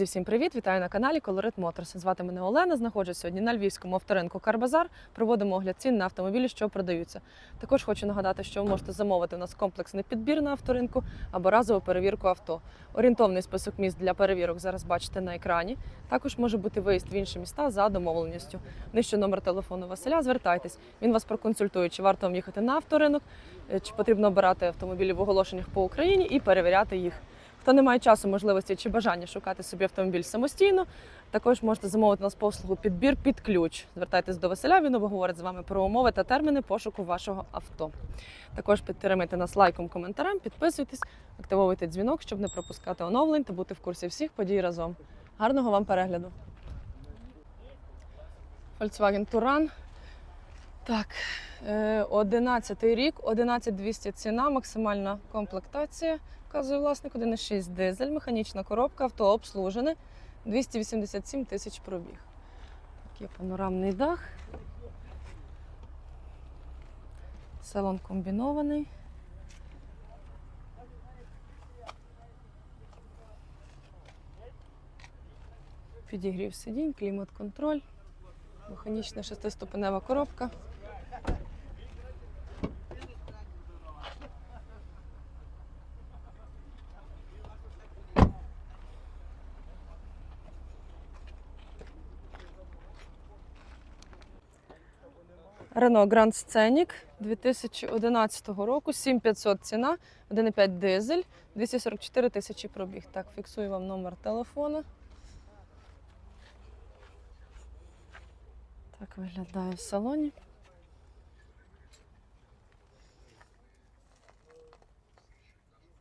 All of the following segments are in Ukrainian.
Друзі, всім привіт! Вітаю на каналі Colorit Motors. Звати мене Олена. Знаходжусь сьогодні на львівському авторинку Карбазар. Проводимо огляд цін на автомобілі, що продаються. Також хочу нагадати, що ви можете замовити у нас комплексний підбір на авторинку або разову перевірку авто. Орієнтовний список міст для перевірок зараз бачите на екрані. Також може бути виїзд в інші міста за домовленістю. Нижче номер телефону Василя. Звертайтесь. Він вас проконсультує, чи варто вам їхати на авторинок, е, чи потрібно обирати автомобілі в оголошеннях по Україні і перевіряти їх. Хто не має часу, можливості чи бажання шукати собі автомобіль самостійно, також можете замовити нас послугу підбір під ключ. Звертайтесь до Василя, він обговорить з вами про умови та терміни пошуку вашого авто. Також підтримайте нас лайком, коментарем, підписуйтесь, активовуйте дзвінок, щоб не пропускати оновлень та бути в курсі всіх подій разом. Гарного вам перегляду! Volkswagen Touran. Так, е, 11 рік, 11200 ціна, максимальна комплектація. Вказує власник 1,6 дизель, механічна коробка, авто обслужене, 287 тисяч пробіг. Так, є панорамний дах. Салон комбінований. Підігрів сидінь, клімат-контроль, механічна шестиступенева коробка. Renault Grand Scenic 2011 року, 7500 ціна, 1,5 дизель, 244 тисячі пробіг. Так, фіксую вам номер телефона. Так виглядає в салоні.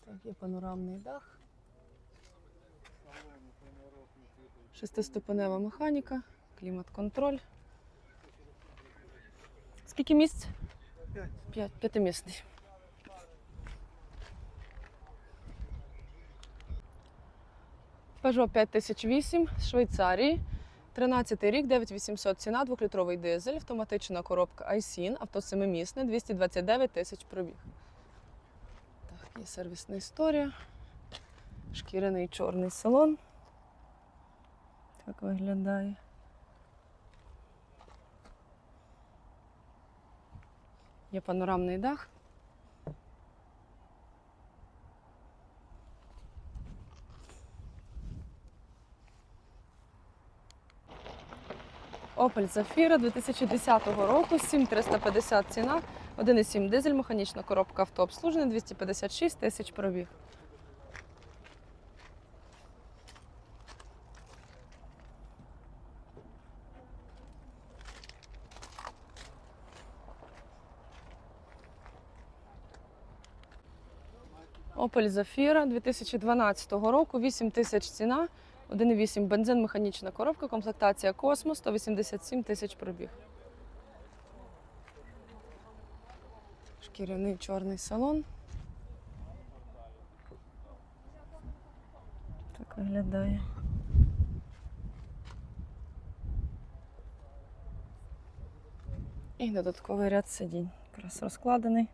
Так, є панорамний дах. Шестиступенева механіка, клімат-контроль. Скільки місць? П'ять. П'ять. П'ятимісний. Peugeot 5008 з Швейцарії. 13 рік, 9800 ціна, 2-літровий дизель, автоматична коробка iSIN, авто семимісне, 229 тисяч пробіг. Так, є сервісна історія. Шкіряний чорний салон. Так виглядає. Є панорамний дах. Opel Zafira 2010 року, 7350 ціна, 1,7 дизель, механічна коробка автообслуження, 256 тисяч пробіг. Opel Zafira 2012 року, 8 тисяч ціна, 1,8 бензин, механічна коробка, комплектація Космос, 187 тисяч пробіг. Шкіряний чорний салон. Так виглядає. І додатковий ряд сидінь. Якраз розкладений.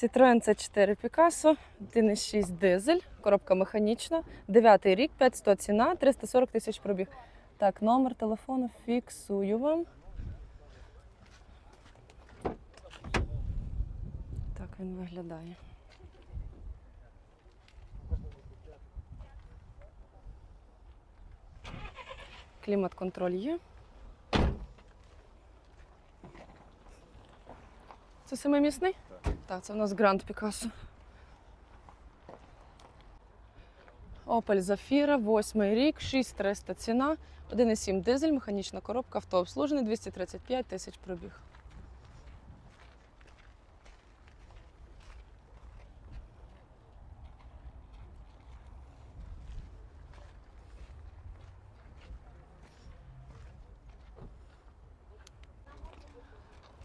Citroen C4 Picasso, 1,6 дизель, коробка механічна, 9 рік, 500 ціна, 340 тисяч пробіг. Так, номер телефону фіксую вам. Так він виглядає. Клімат-контроль є. Це семимісний? Так, це в нас Гранд Пікассо. Opel Zafira, 8 рік, 6300 ціна, 1,7 дизель, механічна коробка, автообслужений, 235 тисяч пробіг.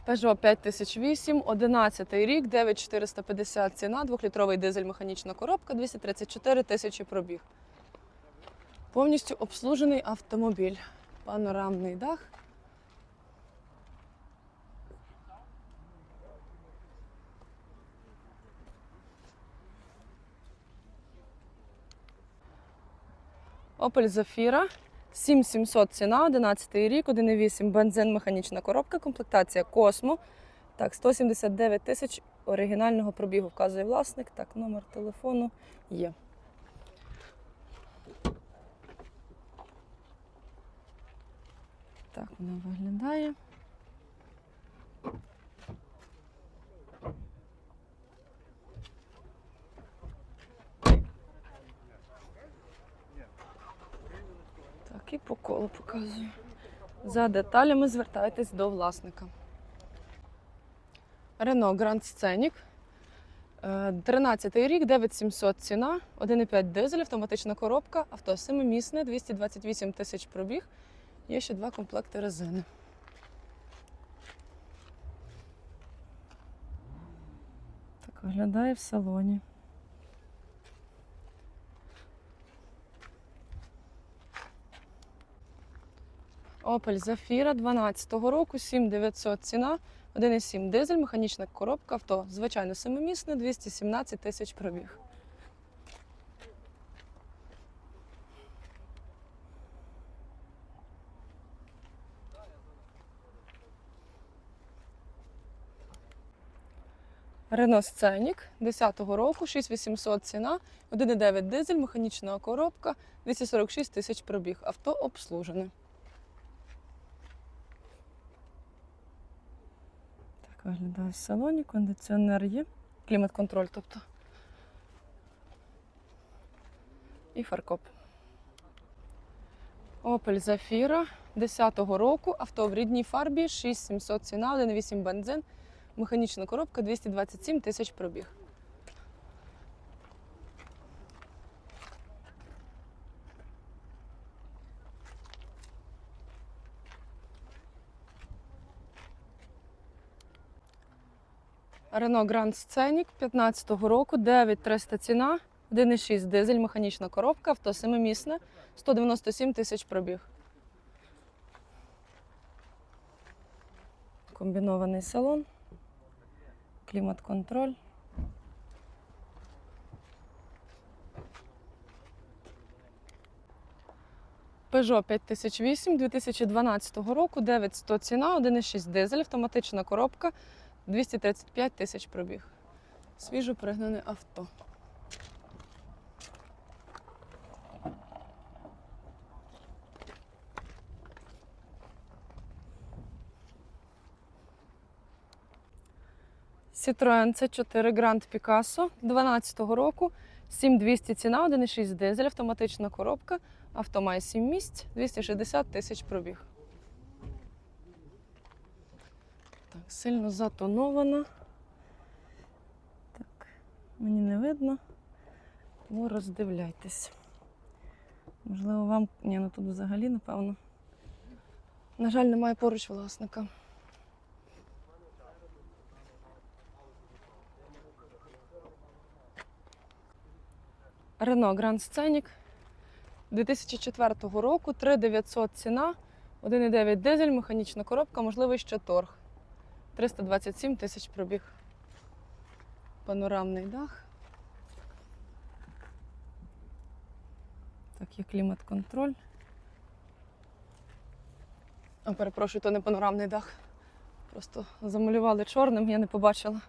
Peugeot 5008, 11 рік, 9450 ціна, двохлітровий дизель механічна коробка, 234 тисячі пробіг. Повністю обслужений автомобіль. Панорамний дах. Opel Zafira. 7700 ціна, 11 рік, 1,8 бензин, механічна коробка, комплектація Космо. Так, 179 тисяч оригінального пробігу вказує власник. Так, номер телефону є. Так вона виглядає. Так, і по колу показую. За деталями звертайтесь до власника. Grand Scenic. Е, 13 рік, 9700 ціна, 1,5 дизель, автоматична коробка, авто 7-місне, 228 тисяч пробіг. Є ще два комплекти резини. Так виглядає в салоні. Opel Zafira 12-го року, 7900 ціна, 1,7 дизель, механічна коробка, авто, звичайно, семимісне, 217 тисяч пробіг. Renault Scenic 10-го року, 6800 ціна, 1,9 дизель, механічна коробка, 246 тисяч пробіг. Авто обслужене. Виглядає в салоні, кондиціонер є, клімат-контроль, тобто. І фаркоп. Opel Zafira 10-го року, авто в рідній фарбі, 6700 ціна, 1,8 бензин, механічна коробка, 227 тисяч пробіг. Renault Grand Scenic 15-го року, 9300 ціна, 1,6 дизель, механічна коробка, авто семимісне, 197 тисяч пробіг. Комбінований салон, клімат-контроль. Peugeot 5008 2012 року, 9100 ціна, 1,6 дизель, автоматична коробка, 235 тисяч пробіг. Свіжо пригнане авто. Citroen C4 Grand Picasso 12 року, 7200 ціна, 1,6 дизель, автоматична коробка, авто має 7 місць, 260 тисяч пробіг. Так, сильно затонована. Так, мені не видно, тому роздивляйтесь. Можливо, вам. Ні, ну тут взагалі, напевно. На жаль, немає поруч власника. Renault Grand Scenic 2004 року, 3900 ціна, 1,9 дизель, механічна коробка, можливий ще торг. 327 тисяч пробіг. Панорамний дах. Так, є клімат-контроль. О, перепрошую, то не панорамний дах. Просто замалювали чорним, я не побачила.